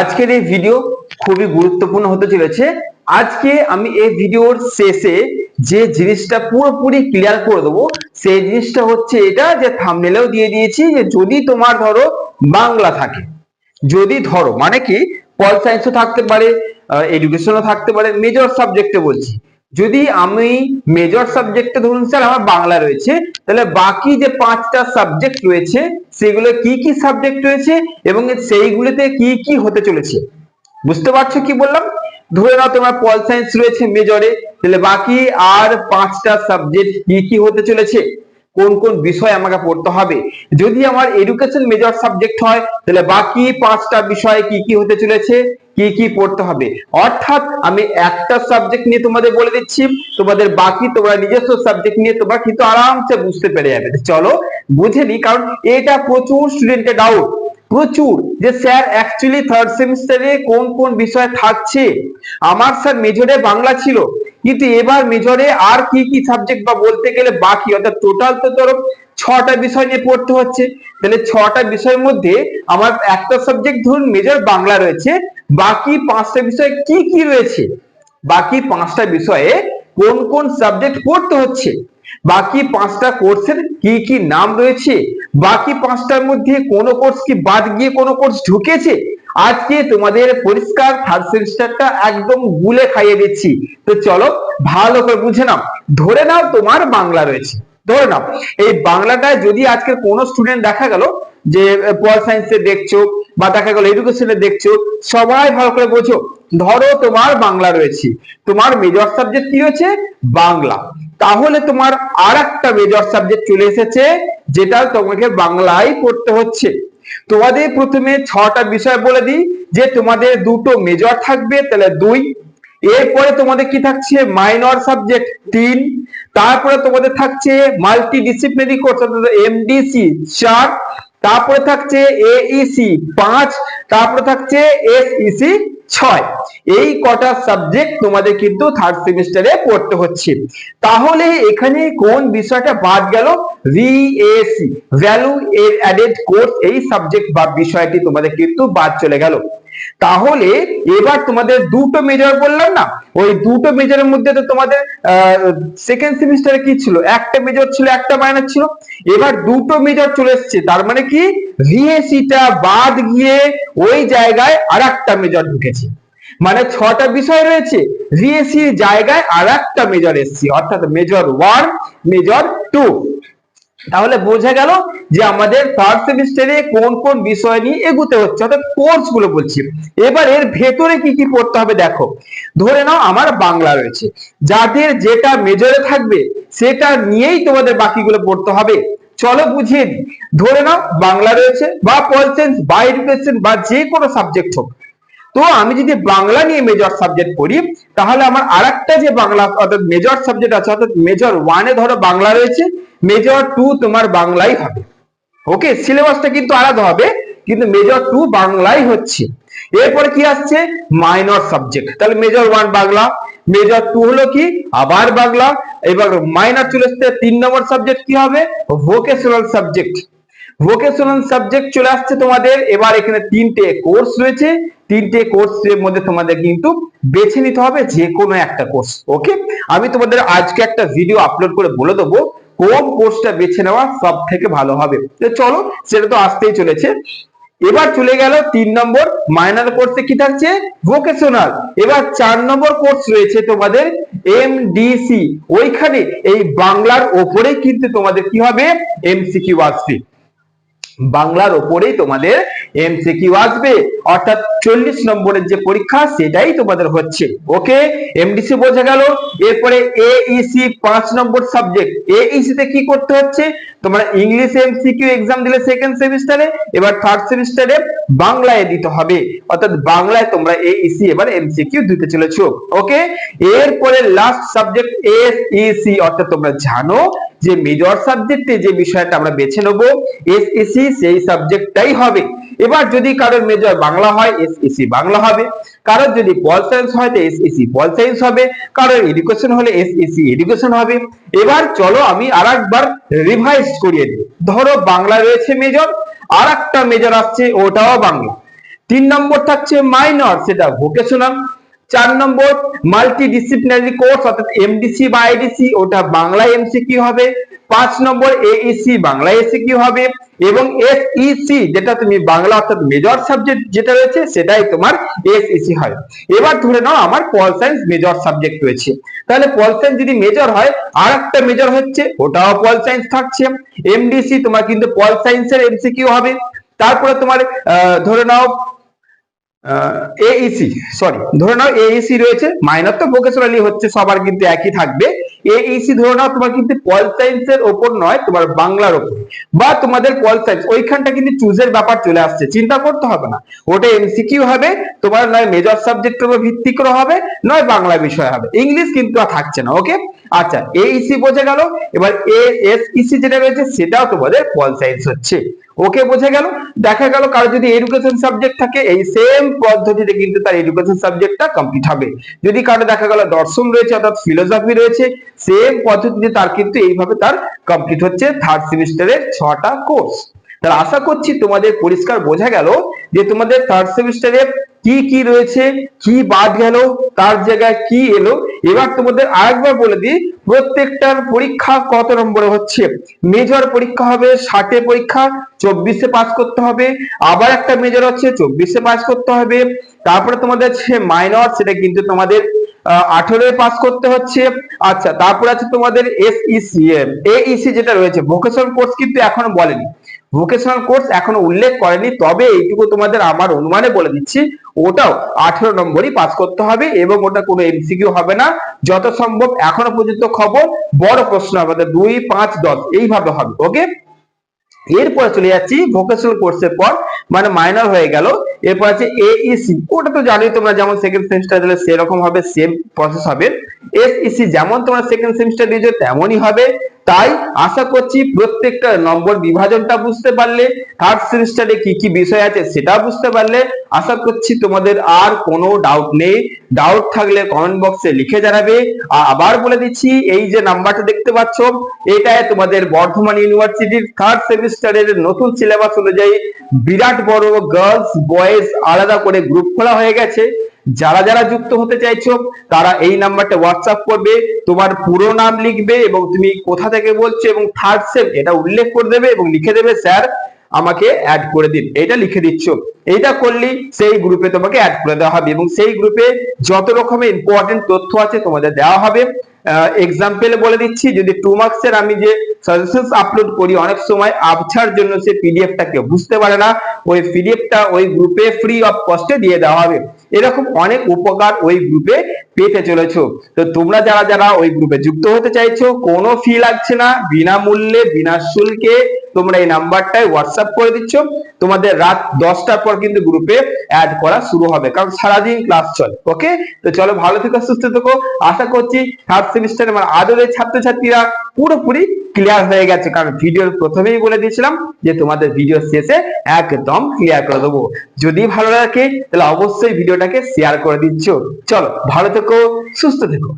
আজকের এই ভিডিও খুবই গুরুত্বপূর্ণ হতে চলেছে। আজকে আমি এই ভিডিওর শেষে যে জিনিসটা পুরোপুরি ক্লিয়ার করে দেবো, সেই জিনিসটা হচ্ছে এটা যে থামনেলেও দিয়ে দিয়েছি যে যদি তোমার ধরো বাংলা থাকে, যদি ধরো মানে কি পল সায়েন্সও থাকতে পারে এডুকেশনও থাকতে পারে মেজর সাবজেক্টে বলছি। যদি আমি মেজর সাবজেক্টে ধরুন স্যার আমার বাংলা রয়েছে, তাহলে বাকি যে পাঁচটা সাবজেক্ট রয়েছে, সেগুলো কি কি সাবজেক্ট রয়েছে এবং সেইগুলোতে কি কি হতে চলেছে? বুঝতে পারছ কি বললাম? ধরে নাও তোমার পল সায়েন্স রয়েছে মেজরে তাহলে বাকি আর পাঁচটা সাবজেক্ট কি কি হতে চলেছে? কোন কোন বিষয় আমাকে পড়তে হবে? যদি আমার এডুকেশন মেজর সাবজেক্ট হয়, তাহলে বাকি পাঁচটা বিষয় কি কি হতে চলেছে? কি কি পড়তে হবে? অর্থাৎ আমি একটা সাবজেক্ট নিয়ে তোমাদের বলে দিচ্ছি, তোমাদের বাকি তোমরা নিজস্ব সাবজেক্ট নিয়ে তোমরা কিন্তু আরামসে বুঝতে পেরে যাবে। চলো বুঝে নি কারণ এটা প্রচুর স্টুডেন্টের ডাউট প্রচুর যে স্যার অ্যাকচুয়ালি থার্ড সেমিস্টারে কোন কোন বিষয় থাকছে? আমার স্যার মেজরে বাংলা ছিল, কিন্তু এবার মেজরে আর কি কি সাবজেক্ট বা বলতে গেলে বাকি? অর্থাৎ টোটাল তো ধরো ছটা বিষয় নিয়ে পড়তে হচ্ছে। তাহলে ছটা বিষয়ের মধ্যে আমার একটা সাবজেক্ট ধরুন মেজর বাংলা রয়েছে বাকি পাঁচটা বিষয়ে কি কি রয়েছে? বাকি পাঁচটা বিষয়ে কোন কোন সাবজেক্ট পড়তে হচ্ছে? বাকি পাঁচটা কোর্সের কি কি নাম রয়েছে? বাকি পাঁচটার মধ্যে কোন কোর্স কি বাদ গিয়ে কোন কোর্স ঢুকেছে? আজকে তোমাদের পরিষ্কার থার্ড সেমিস্টারটা একদম গুলে খাইয়ে দিচ্ছি। তো চলো ভালো করে বুঝে নাও। ধরে নাও তোমার বাংলা রয়েছে। ধরে নাও। এই বাংলাটায় যদি আজকে কোন স্টুডেন্ট দেখা গেল যে পল সায়েন্সে দেখছ বা দেখা গেল এডুকেশনে দেখছ, সবাই ভালো করে বোঝো। ধরো তোমার বাংলা রয়েছে, তোমার মেজর সাবজেক্ট কি রয়েছে বাংলা। তাহলে তোমার আর একটা মেজর সাবজেক্ট চলে এসেছে, যেটা তোমাকে বাংলায় পড়তে হচ্ছে। তোমাদের প্রথমে ছটা বিষয় বলে দিই, যে তোমাদের দুটো মেজর থাকবে, তাহলে দুই। এরপরে তোমাদের কি থাকছে? মাইনর সাবজেক্ট তিন। তারপরে তোমাদের থাকছে মাল্টি ডিসিপ্লিনারি কোর্স অর্থাৎ এমডিসি চার। তারপরে থাকছে এইসি পাঁচ, তারপরে থাকছে এসইসি ছয়। এই কটা সাবজেক্ট তোমাদের কিন্তু থার্ড সেমিস্টারে পড়তে হচ্ছে। তাহলে এখানে কোন বিষয়টা বাদ গেল? ভিএসি ভ্যালু এর অ্যাডেড কোর্স এই সাবজেক্ট বা বিষয়টি তোমাদের কিন্তু বাদ চলে গেল। তাহলে এবার তোমাদের দুটো মেজর বললাম না? ওই দুটো মেজরের মধ্যে তো তোমাদের সেকেন্ড সেমিস্টারে কি ছিল? একটা মেজর ছিল, একটা মাইনার ছিল। এবার দুটো মেজর চলে এসছে। তার মানে কি? ভিএসিটা বাদ গিয়ে ওই জায়গায় আর একটা মেজর ঢুকেছে। মানে ছটা বিষয় রয়েছে। ভিএসি জায়গায় আর একটা মেজর এসছে। অর্থাৎ মেজর ওয়ান মেজর টু তাহলে বোঝা গেল যে আমাদের থার্ড সেমিস্টারে কোন কোন বিষয় নিয়ে এগুতে হচ্ছে, অর্থাৎ কোর্সগুলো বলছি। এবার এর ভেতরে কি কি পড়তে হবে দেখো। ধরে নাও আমার বাংলা রয়েছে। যাদের যেটা মেজরে থাকবে, সেটা নিয়েই তোমাদের বাকিগুলো পড়তে হবে। চলো বুঝিয়ে দিই। ধরে নাও বাংলা রয়েছে বা পল বা এডুকেশন বা যে কোনো সাবজেক্ট হোক। তো আমি যদি বাংলা নিয়ে মেজর সাবজেক্ট পড়ি, তাহলে আমার আরেকটা যে বাংলা, অর্থাৎ মেজর সাবজেক্ট আছে, অর্থাৎ মেজর ওয়ানে ধরো বাংলা রয়েছে মেজর টু তোমার বাংলাই হবে। ওকে সিলেবাসটা কিন্তু আলাদা হবে, কিন্তু মেজর টু বাংলাই হচ্ছে। এরপরে কি আসছে? মাইনর সাবজেক্ট তাহলে major one Bangla major two হলো কি? আবার বাংলা, এবার মাইনর চলে আসছে তিন নম্বর সাবজেক্ট কি হবে? ভোকেশনাল সাবজেক্ট ভোকেশনাল সাবজেক্ট চলে আসছে তোমাদের। এবার এখানে তিনটে কোর্স রয়েছে। তিনটে কোর্সের মধ্যে তোমাদের কিন্তু বেছে নিতে হবে যে কোনো একটা কোর্স ওকে আমি তোমাদের আজকে একটা ভিডিও আপলোড করে বলে দেবো কোন কোর্সটা বেছে নেওয়া সব থেকে ভালো হবে। তো চলো, সেটা তো আসতেই চলেছে। এবার চলে গেল তিন নম্বর মাইনার কোর্সে কি থাকছে? ভোকেশনাল এবার চার নম্বর কোর্স রয়েছে তোমাদের এমডিসি ওইখানে এই বাংলার ওপরেই কিন্তু তোমাদের কি হবে? এমসিকিউ আসবে। বাংলার ওপরেই তোমাদের এমসিকিউ আসবে। অর্থাৎ চল্লিশ নম্বরের যে পরীক্ষা, সেটাই তোমাদের হচ্ছে। ওকে এমডিসি বোঝা গেল। এরপরে এইসি পাঁচ নম্বর সাবজেক্ট এইসি তে কি করতে হচ্ছে? তোমরা ইংলিশ এমসিকিউ এক্সাম দিলে সেকেন্ড সেমিস্টারে এবার থার্ড সেমিস্টারে বাংলায় দিতে হবে। অর্থাৎ বাংলায় তোমরা এইসি এবার এমসিকিউ দিতে চলেছো। ওকে এরপরে লাস্ট সাবজেক্ট এসইসি অর্থাৎ তোমরা জানো যে মেজর সাবজেক্টে যে বিষয়টা আমরা বেছে নেব এসএসসি সেই সাবজেক্টটাই হবে। এবার যদি কারোর মেজর বাংলা হয় এসএসসি বাংলা হবে। কারোর যদি পল সায়েন্স হয়, তো এসএসসি পল সায়েন্স হবে। কারোর এডুকেশন হলে এসএসসি এডুকেশন হবে। এবার চলো আমি আরেকবার রিভাইজ করিয়ে দিই। ধরো বাংলা রয়েছে মেজর আর একটা মেজর আসছে, ওটাও বাংলা। তিন নম্বর থাকছে মাইনর সেটা ভোকেশনাল চার নম্বর মাল্টি ডিসিপ্লিনারি কোর্স অর্থাৎ এমডিসি বা আইডিসি ওটা বাংলা এমসিকিউ হবে। পাঁচ নম্বর এইসি বাংলা এসিকিউ হবে। এবং এসইসি যেটা তুমি বাংলা অর্থাৎ মেজর সাবজেক্ট যেটা রয়েছে, সেটাই তোমার এসইসি হয়। এবার ধরে নাও, আমার পল সায়েন্স মেজর সাবজেক্ট রয়েছে। তাহলে পল সায়েন্স যদি মেজর হয় আর একটা মেজর হচ্ছে, ওটাও পল সায়েন্স থাকছে। এমডিসি তোমার কিন্তু পল সায়েন্সের এমসিকিউ হবে। তারপরে তোমার ধরে নাও এইসি সরি ধরে নাও এইসি রয়েছে মাইনর তো ভোকেশনালি হচ্ছে, সবার কিন্তু একই থাকবে। এইসি ধরে নাও, তোমার কিন্তু পল সায়েন্সের ওপর নয়, তোমার বাংলার ওপর। বা তোমাদের পল সায়েন্স ওইখানটা কিন্তু চুজের ব্যাপার চলে আসছে, চিন্তা করতে হবে না। ওটা এমসিকিউ হবে, তোমার নয় মেজর সাবজেক্টের উপর ভিত্তি করে হবে, নয় বাংলা বিষয় হবে। ইংলিশ কিন্তু আর থাকছে না ওকে আচ্ছা এইসি বোঝা গেল, এবার এসইসি যেটা রয়েছে সেটাও তোমাদের পল সায়েন্স হচ্ছে। ওকে বোঝা গেল? দেখা গেল কারও যদি এডুকেশন সাবজেক্ট থাকে, এই সেম পদ্ধতিতে কিন্তু তার এডুকেশন সাবজেক্টটা কমপ্লিট হবে। যদি কারও দেখা গেল দর্শন রয়েছে, অর্থাৎ ফিলোসফি রয়েছে সেম পদ্ধতিতে তার কিন্তু এইভাবে তার কমপ্লিট হচ্ছে থার্ড সেমিস্টারের ছটা কোর্স তাহলে আশা করছি তোমাদের পরিষ্কার বোঝা গেল যে তোমাদের থার্ড সেমিস্টারে কি কি রয়েছে, কি বাদ গেল, তার জায়গায় কি এলো? এবার তোমাদের আরেকবার বলে দিই, প্রত্যেকটার পরীক্ষা কত নম্বরে হচ্ছে? মেজর পরীক্ষা হবে, ষাটে পরীক্ষা, চব্বিশে পাস করতে হবে, আবার একটা মেজর হচ্ছে, চব্বিশে পাস করতে হবে। তারপরে তোমাদের যে মাইনর সেটা কিন্তু তোমাদের আঠারোয় পাস করতে হচ্ছে। আচ্ছা তারপর আছে তোমাদের এসইসি এইসি যেটা রয়েছে ভোকেশনাল কোর্স কিন্তু এখনও বলেনি। ভোকেশনাল কোর্স এখনও উল্লেখ করেনি, তবে এইটুকু তোমাদের আমার অনুমানে বলে দিচ্ছি, ওটাও আঠেরো নম্বরই পাস করতে হবে এবং ওটা কোনো এমসিকিউ হবে না। যত সম্ভব এখনও পর্যন্ত খবর, বড় প্রশ্ন হবে দুই, পাঁচ, দশ, এইভাবে হবে ওকে এরপরে চলে যাচ্ছি ভোকেশনাল কোর্সের পর মানে মাইনর হয়ে গেল। এরপর আছে এইসি ওটা তো জানোই তোমরা যেমন সেকেন্ড সেমিস্টার দিলে সেরকম হবে সেম প্রসেস হবে। এসইসি যেমন তোমরা সেকেন্ড সেমিস্টার দিয়েছ, তেমনই হবে। তাই আশা করছি প্রত্যেকটা নম্বর বিভাজনটা বুঝতে পারলে থার্ড সেমিস্টারে কি কি বিষয় আছে সেটা বুঝতে পারলে, আশা করছি তোমাদের আর কোনো ডাউট নেই। ডাউট থাকলে কমেন্ট বক্সে লিখে জানাবে। আর আবার বলে দিচ্ছি, এই যে নাম্বারটা দেখতে পাচ্ছ, এটাই তোমাদের বর্ধমান ইউনিভার্সিটির থার্ড সেমিস্টারের নতুন সিলেবাস অনুযায়ী বিরাট বড় গার্লস বয়েজ আলাদা করে গ্রুপ খোলা হয়ে গেছে। যারা যারা যুক্ত হতে চাইছো, তারা এই নাম্বারটা হোয়াটসঅ্যাপ করবে, তোমার পুরো নাম লিখবে এবং তুমি কোথা থেকে বলছো এবং থার্ড সেম এটা উল্লেখ করে দেবে এবং লিখে দেবে, স্যার, আমাকে অ্যাড করে দিন। এটা লিখে দিচ্ছ। এইটা করলেই সেই গ্রুপে তোমাকে অ্যাড করে দেওয়া হবে এবং সেই গ্রুপে যত রকমের ইম্পর্টেন্ট তথ্য আছে তোমাদের দেওয়া হবে। এক্সাম্পল বলে দিচ্ছি, যদি টু মার্কসের আমি যে সাজেশনস আপলোড করি, অনেক সময় আবছার জন্য সে পিডিএফটা কেউ বুঝতে পারে না। ওই পিডিএফটা ওই গ্রুপে ফ্রি অফ কস্টে দিয়ে দেওয়া হবে। এরকম অনেক উপকার ওই গ্রুপে পেতে চলেছ। তো তোমরা যারা যারা ওই গ্রুপে যুক্ত হতে চাইছো, কোনো ফি লাগছে না, বিনামূল্যে, বিনা শুল্কে তোমরা এই নাম্বারটায় হোয়াটসঅ্যাপ করে দিচ্ছ। তোমাদের রাত দশটার পর কিন্তু গ্রুপে অ্যাড করা শুরু হবে, কারণ সারাদিন ক্লাস চলে ওকে তো চলো ভালো থেকো, সুস্থ থেকো। আশা করছি থার্ড সেমিস্টারে আমার আদরের ছাত্রছাত্রীরা পুরোপুরি ক্লিয়ার হয়ে গেছে। কারণ ভিডিওর প্রথমেই বলে দিয়েছিলাম যে তোমাদের ভিডিও শেষে একদম ক্লিয়ার করে দেবো। যদি ভালো লাগে, তাহলে অবশ্যই ভিডিওটাকে শেয়ার করে দিচ্ছ। চলো, ভালো থেকো, সুস্থ থেকো।